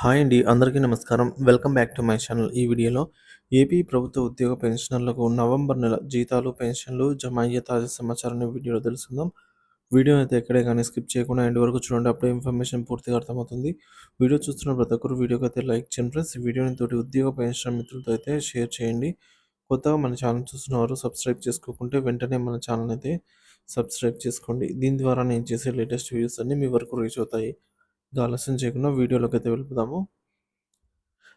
Hi అండి. అందరికీ నమస్కారం. Welcome back to my channel. ఈ వీడియోలో ఏపీ ప్రభుత్వ ఉద్యోగ పెన్షనర్లకు నవంబర్ నెల జీతాలు, పెన్షన్లు జమ అయ్యే తాజా సమాచారాన్ని వీడియోలో తెలుసుకుందాం. వీడియో అయితే ఎక్కడే కానీ స్కిప్ చేయకుండా ఎండ్ వరకు చూడండి. అప్పుడే ఇన్ఫర్మేషన్ పూర్తిగా అర్థమవుతుంది. వీడియో చూస్తున్న ప్రతి ఒక్కరు వీడియోకి అయితే లైక్ చేయండి ఫ్రెండ్స్. ఈ వీడియోని తోటి ఉద్యోగ పెన్షన్ మిత్రులతో అయితే షేర్ చేయండి. కొత్తగా మన ఛానల్ చూస్తున్నవారు సబ్స్క్రైబ్ చేసుకోకుంటే వెంటనే మన ఛానల్ అయితే సబ్స్క్రైబ్ చేసుకోండి. దీని ద్వారా నేను చేసే లేటెస్ట్ వీడియోస్ అన్నీ మీ వరకు రీచ్ అవుతాయి. ఇక ఆలస్యం చేయకుండా వీడియోలోకి అయితే వెళ్దాము.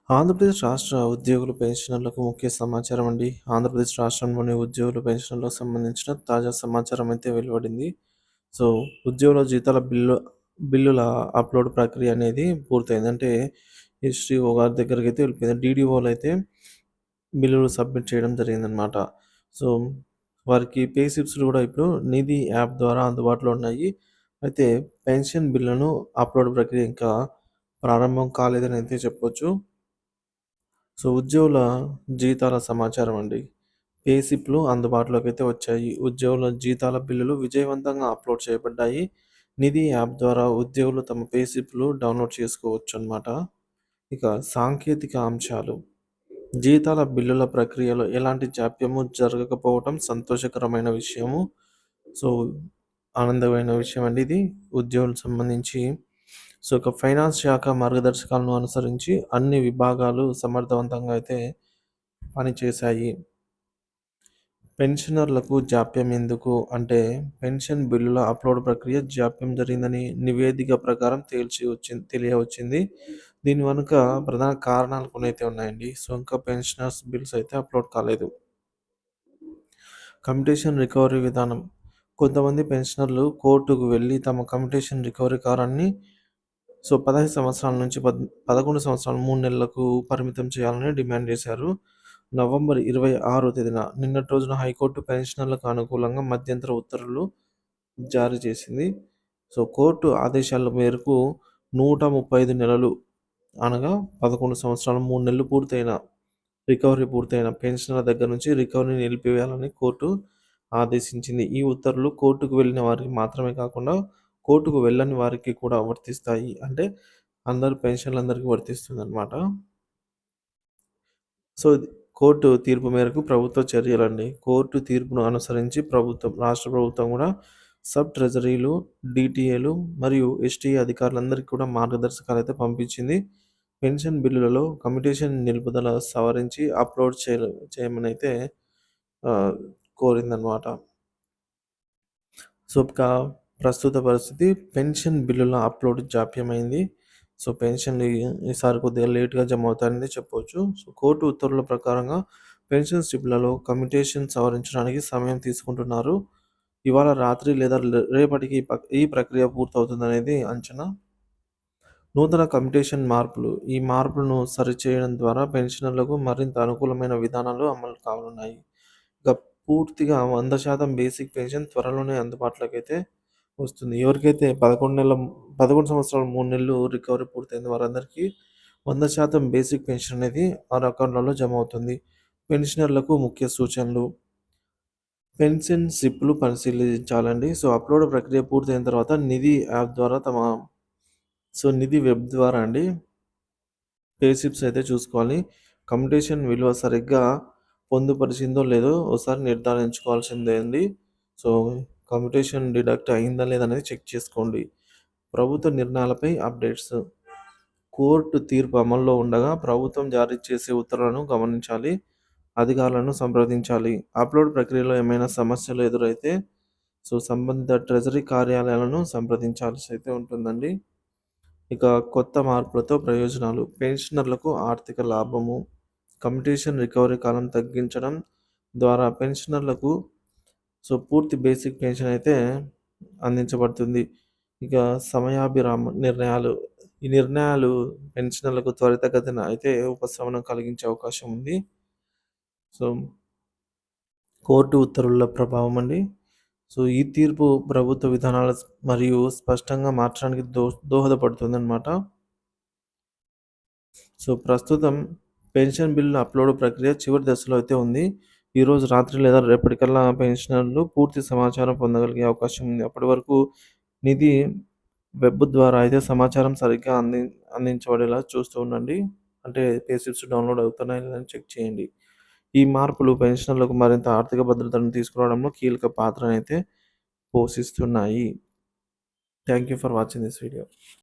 ఆంధ్రప్రదేశ్ రాష్ట్ర ఉద్యోగుల పెన్షనర్లకు ముఖ్య సమాచారం అండి. ఆంధ్రప్రదేశ్ రాష్ట్రంలోని ఉద్యోగుల పెన్షనర్లకు సంబంధించిన తాజా సమాచారం అయితే వెలువడింది. సో ఉద్యోగుల జీతాల బిల్లు బిల్లుల అప్లోడ్ ప్రక్రియ అనేది పూర్తయింది. అంటే హిస్టరీ గారి దగ్గరికి అయితే వెళ్ళిపోయింది. డీడీఓలు అయితే బిల్లులు సబ్మిట్ చేయడం జరిగిందనమాట సో వారికి పే స్లిప్స్ కూడా ఇప్పుడు నిధి యాప్ ద్వారా అందుబాటులో ఉన్నాయి. అయితే పెన్షన్ బిల్లును అప్లోడ్ ప్రక్రియ ఇంకా ప్రారంభం కాలేదని అయితే చెప్పొచ్చు. సో ఉద్యోగుల జీతాల సమాచారం అండి. పేసిప్లు అందుబాటులోకి అయితే వచ్చాయి. ఉద్యోగుల జీతాల బిల్లులు విజయవంతంగా అప్లోడ్ చేయబడ్డాయి. నిధి యాప్ ద్వారా ఉద్యోగులు తమ పేసిప్లు డౌన్లోడ్ చేసుకోవచ్చు అనమాట ఇక సాంకేతిక అంశాలు. జీతాల బిల్లుల ప్రక్రియలో ఎలాంటి జాప్యము జరగకపోవటం సంతోషకరమైన విషయము. సో ఆనందమైన విషయం అండి ఇది. ఉద్యోగులకు సంబంధించి. సో ఒక ఫైనాన్స్ శాఖ మార్గదర్శకాలను అనుసరించి అన్ని విభాగాలు సమర్థవంతంగా అయితే పనిచేశాయి. పెన్షనర్లకు జాప్యం ఎందుకు? అంటే పెన్షన్ బిల్లుల అప్లోడ్ ప్రక్రియ జాప్యం జరిగిందని నివేదిక ప్రకారం తేల్చి వచ్చింది తెలియవచ్చింది. దీని వెనుక ప్రధాన కారణాలు కొన్ని అయితే ఉన్నాయండి. సో ఇంకా పెన్షనర్స్ బిల్స్ అయితే అప్లోడ్ కాలేదు. కంపిటీషన్ రికవరీ విధానం. కొంతమంది పెన్షనర్లు కోర్టుకు వెళ్ళి తమ కమ్యూటేషన్ రికవరీ కారాన్ని సో పదహైదు సంవత్సరాల నుంచి పద్ పదకొండు సంవత్సరాలు మూడు నెలలకు పరిమితం చేయాలని డిమాండ్ చేశారు. నవంబర్ ఇరవై ఆరో తేదీన నిన్నటి రోజున హైకోర్టు పెన్షనర్లకు అనుకూలంగా మధ్యంతర ఉత్తర్వులు జారీ చేసింది. సో కోర్టు ఆదేశాల మేరకు నూట ముప్పై ఐదు నెలలు అనగా పదకొండు సంవత్సరాలు మూడు నెలలు పూర్తయిన రికవరీ పూర్తయిన పెన్షనర్ల దగ్గర నుంచి రికవరీ నిలిపివేయాలని కోర్టు ఆదేశించింది. ఈ ఉత్తర్వులు కోర్టుకు వెళ్ళిన వారికి మాత్రమే కాకుండా కోర్టుకు వెళ్ళని వారికి కూడా వర్తిస్తాయి. అంటే అందరు పెన్షన్లందరికీ వర్తిస్తుంది అనమాట సో కోర్టు తీర్పు మేరకు ప్రభుత్వ చర్యలండి. కోర్టు తీర్పును అనుసరించి ప్రభుత్వం రాష్ట్ర ప్రభుత్వం కూడా సబ్ ట్రెజరీలు డిటిఏలు మరియు ఎస్టీ అధికారులందరికీ కూడా మార్గదర్శకాలు అయితే పంపించింది. పెన్షన్ బిల్లులలో కమిటేషన్ నిలుపుదల సవరించి అప్లోడ్ చేయ చేయమని అయితే కోరిందనమాట సో ప్రస్తుత పరిస్థితి పెన్షన్ బిల్లుల అప్లోడ్ జాప్యమైంది. సో పెన్షన్లు ఈసారి కొద్దిగా లేట్గా జమ అవుతాయని చెప్పవచ్చు సో కోర్టు ఉత్తర్వుల ప్రకారంగా పెన్షన్ స్లిప్లలో కమిటేషన్ సవరించడానికి సమయం తీసుకుంటున్నారు. ఇవాళ రాత్రి లేదా రేపటికి ఈ ప్రక్రియ పూర్తవుతుందనేది అంచనా. నూతన కమిటేషన్ మార్పులు ఈ మార్పులను సరిచేయడం ద్వారా పెన్షనర్లకు మరింత అనుకూలమైన విధానాలు అమలు కానున్నాయి. పూర్తిగా వంద శాతం బేసిక్ పెన్షన్ త్వరలోనే అందుబాటులోకి అయితే వస్తుంది. ఎవరికైతే పదకొండు నెలల పదకొండు సంవత్సరాలు మూడు నెలలు రికవరీ పూర్తయింది వారందరికీ వంద శాతం బేసిక్ పెన్షన్ అనేది వారి అకౌంట్లలో జమ అవుతుంది. పెన్షనర్లకు ముఖ్య సూచనలు. పెన్షన్ స్లిప్లు పరిశీలించాలండి. సో అప్లోడ్ ప్రక్రియ పూర్తయిన తర్వాత నిధి యాప్ ద్వారా తమ సో నిధి వెబ్ ద్వారా అండి. పే స్లిప్స్ అయితే చూసుకోవాలి. కమ్యూనికేషన్ విలువ సరిగ్గా పొందుపరిచిందో లేదో ఒకసారి నిర్ధారించుకోవాల్సిందే అండి సో కంప్యూటేషన్ డిడక్ట్ అయిందా లేదా అనేది చెక్ చేసుకోండి. ప్రభుత్వ నిర్ణయాలపై అప్డేట్స్. కోర్టు తీర్పు అమల్లో ఉండగా ప్రభుత్వం జారీ చేసే ఉత్తర్వులను గమనించాలి అధికారులను సంప్రదించాలి. అప్లోడ్ ప్రక్రియలో ఏమైనా సమస్యలు ఎదురైతే సో సంబంధిత ట్రెజరీ కార్యాలయాలను సంప్రదించాల్సి అయితే ఉంటుందండి. ఇక కొత్త మార్పులతో ప్రయోజనాలు. పెన్షనర్లకు ఆర్థిక లాభము. కమిటేషన్ రికవరీ కాలం తగ్గించడం ద్వారా పెన్షనర్లకు సో పూర్తి బేసిక్ పెన్షన్ అయితే అందించబడుతుంది. ఇక సమయాభిరామ నిర్ణయాలు ఈ నిర్ణయాలు పెన్షనర్లకు త్వరితగతిన అయితే ఉపశమనం కలిగించే అవకాశం ఉంది. సో కోర్టు ఉత్తర్వుల ప్రభావం అండి. సో ఈ తీర్పు ప్రభుత్వ విధానాలు మరియు స్పష్టంగా మార్చడానికి దో దోహదపడుతుంది అనమాట సో ప్రస్తుతం పెన్షన్ బిల్లు అప్లోడ్ ప్రక్రియ చివరి దశలో అయితే ఉంది ఈరోజు రాత్రి లేదా రేపటికల్లా పెన్షనర్లు పూర్తి సమాచారం పొందగలిగే అవకాశం ఉంది అప్పటి వరకు నిధి వెబ్ ద్వారా అయితే సమాచారం సరిగ్గా అంది అందించబడేలా చూస్తూ ఉండండి. అంటే పేసిప్స్ డౌన్‌లోడ్ అవుతున్నాయి లేదని చెక్ చేయండి. ఈ మార్పులు పెన్షనర్లకు మరింత ఆర్థిక భద్రతను తీసుకురావడంలో కీలక పాత్రనైతే పోషిస్తున్నాయి. Thank you for watching this video.